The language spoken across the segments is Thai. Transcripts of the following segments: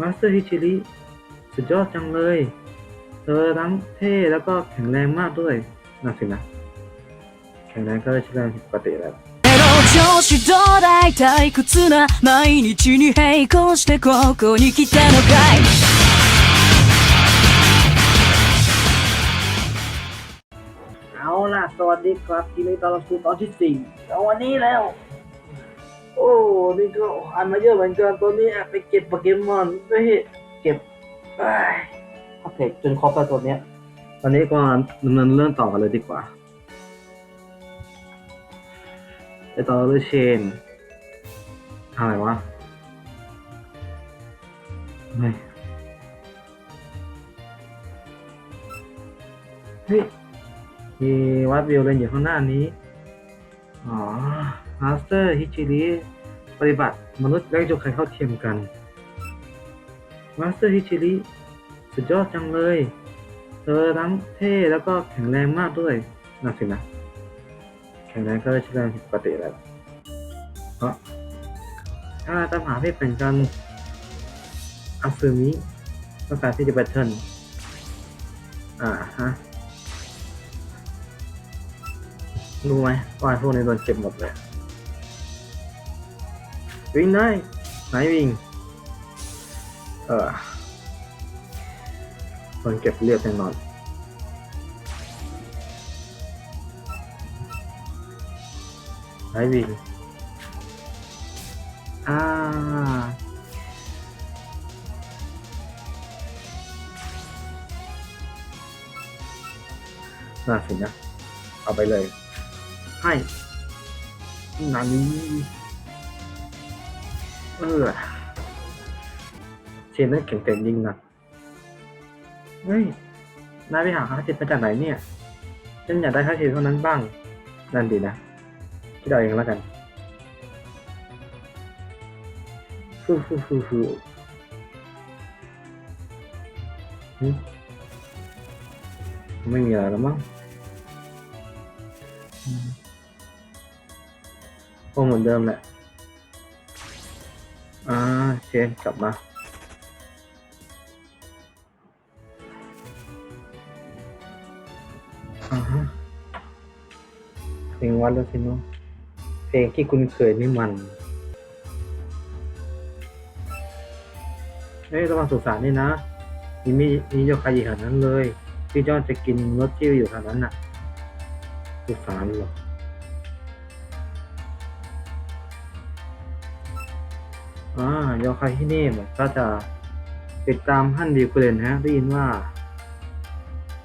มาสเตอร์ฮิชิริสุดยอดจังเลย เธอทั้งเท่แล้วก็แข็งแรงมากด้วยน่าสินะ แข็งแรงก็ใช่เรื่องผิดปกติแล้ว けど調子どうだい退屈な毎日に並行してここに来たのかい เอาล่ะ สวัสดีครับทีนี้ตอนเราสู่ตอนที่สี่แล้ววันนี้แล้ว โอ้นี่ก็อ่านมาเยอะเหมือนกันตัวนี้ไปเก็บโปเกมอนเฮ้ยเก็บไอ้โอเคจนครบแล้วตัวเนี้ย ตอนนี้ก็ดำเนินเรื่องต่อกันเลยดีกว่าไอต่อเลยเชนอะไรวะไม่เฮ้ยมีวัดวิวเลนอยู่ข้างหน้านี้ อ๋อมาสเตอร์ฮิชิริ ปฏิบัติมนุษย์และโยคัยเข้าเทียมกัน มาสเตอร์ฮิชิริสุดยอดจังเลย เธอทั้งเท่แล้วก็แข็งแรงมากด้วยน่าสินะ แข็งแรงก็ใช่เรื่องผิดปกติแล้วเพราะถ้าตามหาเพศเป็นกันอาซึมิต้องการที่จะแบทเทิลอ่าฮะรู้ไหมว่าพวกนี้โดนเก็บหมดเลย วิ่งได้ไหนวิ่ง เออโดนเก็บเรียบแน่นอนไหนวิ่งอ่าน่าสินะ เอาไปเลย ให้นานี้ เออเชนนั่นเก่งๆจริงนะเฮ้ย นายไปหาคาเชนมาจากไหนเนี่ย ฉันอยากได้คาเชนเท่านั้นบ้าง นั่นดีนะ คิดเอาเองแล้วกันฟูฟูฟูฟูหึไม่มีอะไรแล้วมั้งคงเหมือนเดิมแหละอ่า เชนกลับมาอ่าฮะเพลงวัดแล้วสิเนาะเพลงที่คุณเคยนี่มันเฮ้ยระวังสุสานนี่นะมีมีมีโยคายอยู่แถวนั้นเลย พี่จอนจะกินรสจิ้วอยู่แถวนั้นน่ะสุสานเหรอ อ่ายอคายที่นี่เหมือนก็จะติดตามท่านดีคุเรนฮะได้ยินว่า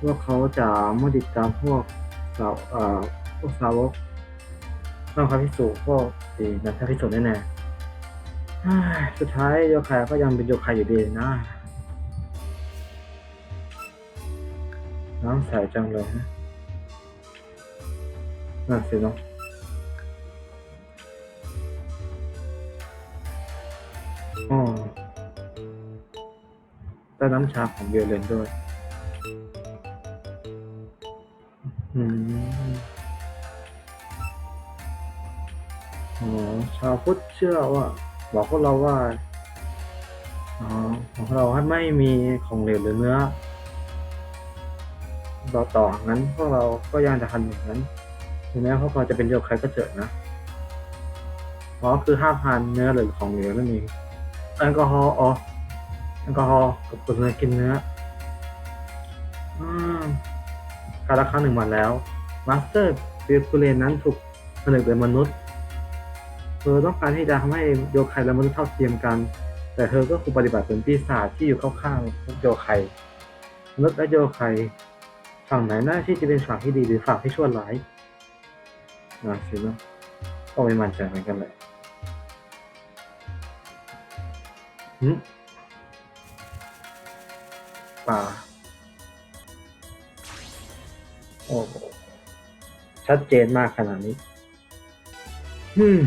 ว่าเขาจะไม่ติดตามพวกสาวเอ่อพวกสาวกต้องคาพิสูจพวกสีนักพิสูจน์แน่สุดท้ายโยคายก็ยังเป็นโยคายอยู่ดีนะ น้ำใสจังเลยฮะน่าสิเนาะอ๋อได้น้ำชาของเวลเลนด้วย อืมอ๋อชาวพุทธเชื่อว่า บอกพวกเราว่าอ๋อของเราให้ไม่มีของเหลวหรือเนื้อต่อต่องั้นพวกเราก็ยังจะทำอย่างนั้นถึงแม้พวกเราจะเป็นโยคใครก็เจอนะอ๋อคือห้ามทานเนื้อหรือของเหลวนั่นเอง แอลกอฮอล์อ๋อแอลกอฮอล์กับคนกินเนื้อ อืมการละครั้งหนึ่งมาแล้ว มาสเตอร์ฟิลคูเลนนั้นถูกผนึกโดยมนุษย์เธอต้องการที่จะทำให้โยไคและมนุษย์เท่าเทียมกัน แต่เธอก็คงปฏิบัติเป็นปีศาจที่อยู่ข้าข้างโยไคมนุษย์และโยไคฝั่งไหนน่าที่จะเป็นฝั่งที่ดีหรือฝั่งที่ชั่วร้ายนะสินะก็ไม่มั่นใจเหมือนกันเลย ป่า โอ้โห ชัดเจนมากขนาดนี้ อืม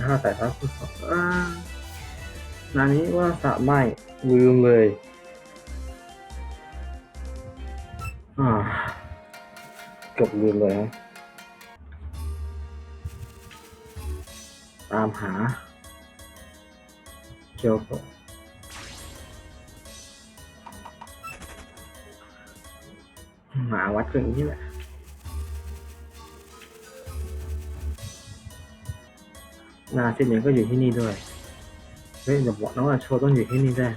ถ้าแต่ถ้าคุณสอบอ่านานี้ว่าสะไม่ลืมเลย จบลืมเลยตามหาเจ้าขอหมาวัดกันนี่แหละนาเซนเนี่ยก็อยู่ที่นี่ด้วย เฮ้ยเดี๋บอกน้องอาโชต้องอยู่ที่นี่ได้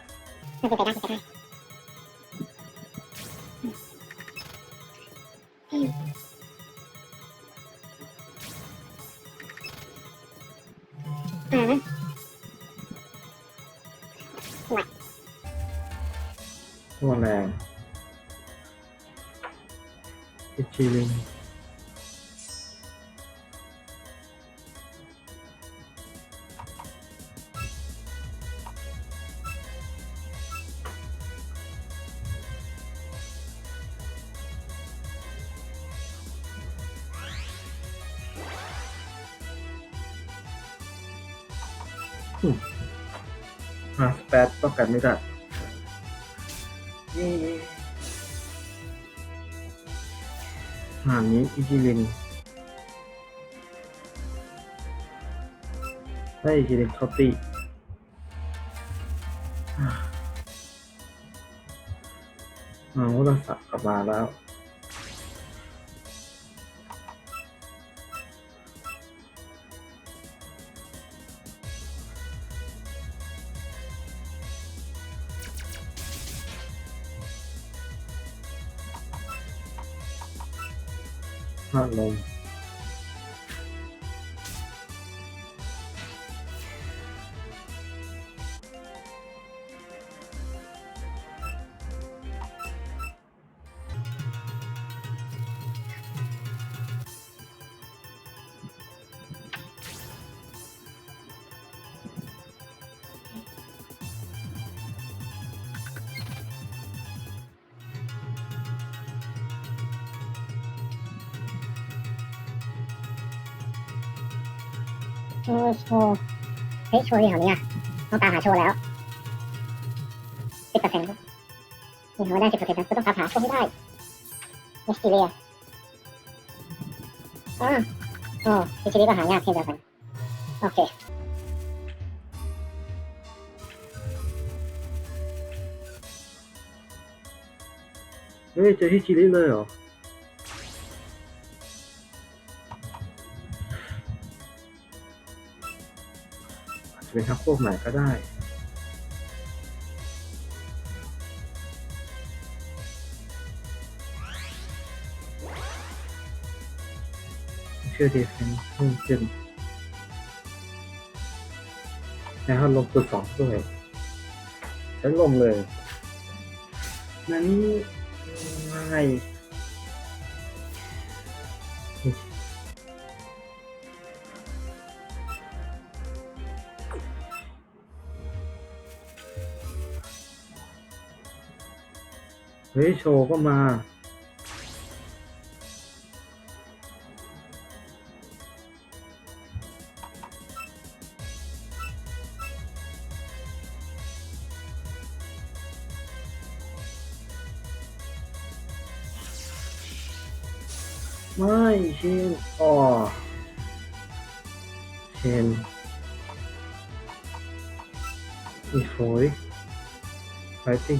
อะสแปดป้องกันไม่ได้เย้หางนี้อิจิรินได้อิจิรินเขาตีอ่าอ่าวุฒิศักดิ์กลับมาแล้ว พร ว์โชว์เฮ้ยโชว์ที่แถวนี้อะต้องตามหาโชว์แล้วสิบเปอร์เซ็นต์นี่เขาได้สิบเปอร์เซ็นต์นะก็ต้องตามหาโชว์ให้ได้มิสติเรียอ่าโอ้มิสติเรียก็หายากเช่นเดียวกันโอเคเฮ้ยเจอที่ชิลิเลยเหรอ เป็นทักพวกใหม่ก็ได้ ชื่อดีเฟนเพิ่มขึ้นแล้วลงตัวสองด้วยใช้ลมเลยนั้นไม่ เฮ้ยโชว์ก็มา ไม่เชนอ๋อเชนอีโฟยไฟติ้ง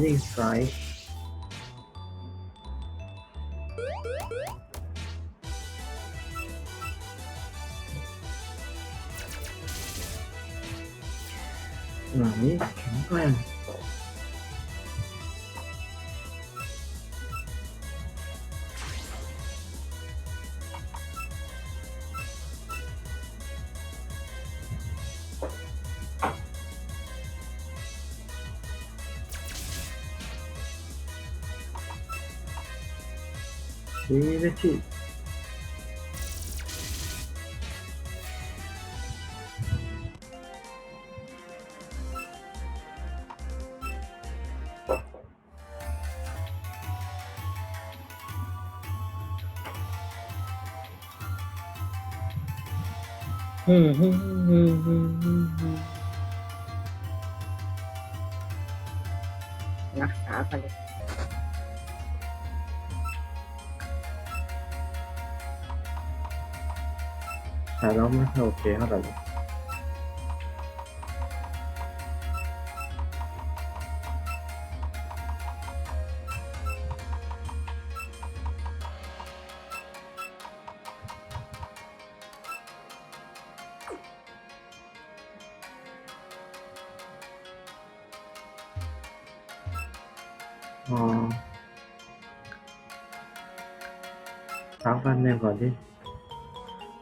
สู้ถือกระ โหลกป่ะ แต่เราไม่ค่อยโ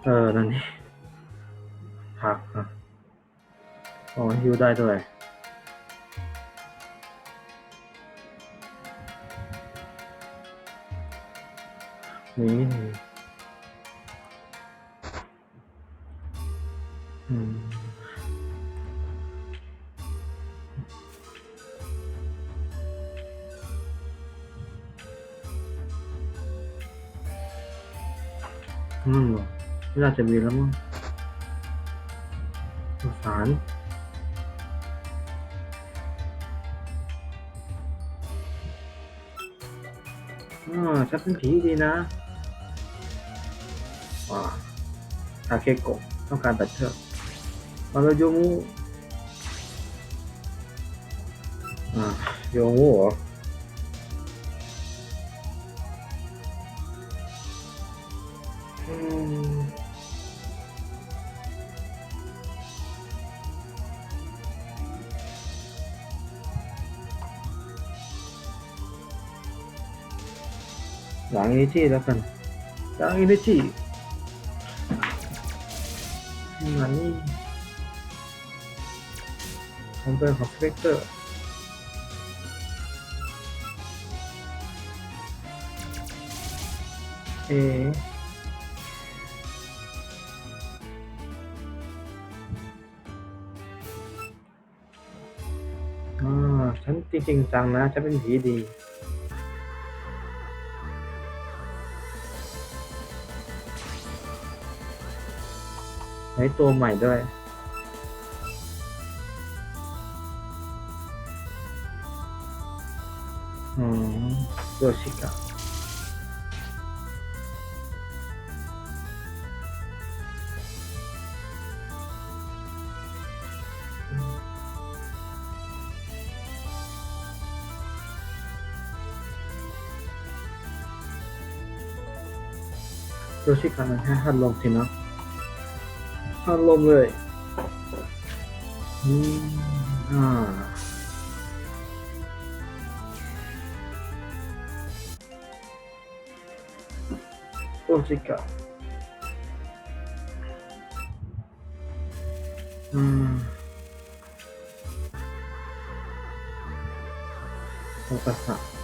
อเออพักแป๊บนึงก่อนที่เออนั่นนี่พักอะอ๋อฮิวได้ด้วยนี่อืมอืม ไม่น่าจะมีแล้วมั้งสงสารอ่าฉันเป็นผีดีนะว้าทาเคโกะต้องการตัดเชือกมาแล้วโยมูอ่าโยมูเหรอ หลังอินิจิแล้วกันหลังอินิจิงานนี้คอมเตอร์ของเปกเตอร์เออฉันจริงๆจังนะฉันเป็นผีดี ช้ตัวใหม่ด้วย อืมโยชิกะโยชิกะมันแค่หัดลมสินะ อารมเลยอืมอ่าโอจิกะอืมโอตาสะ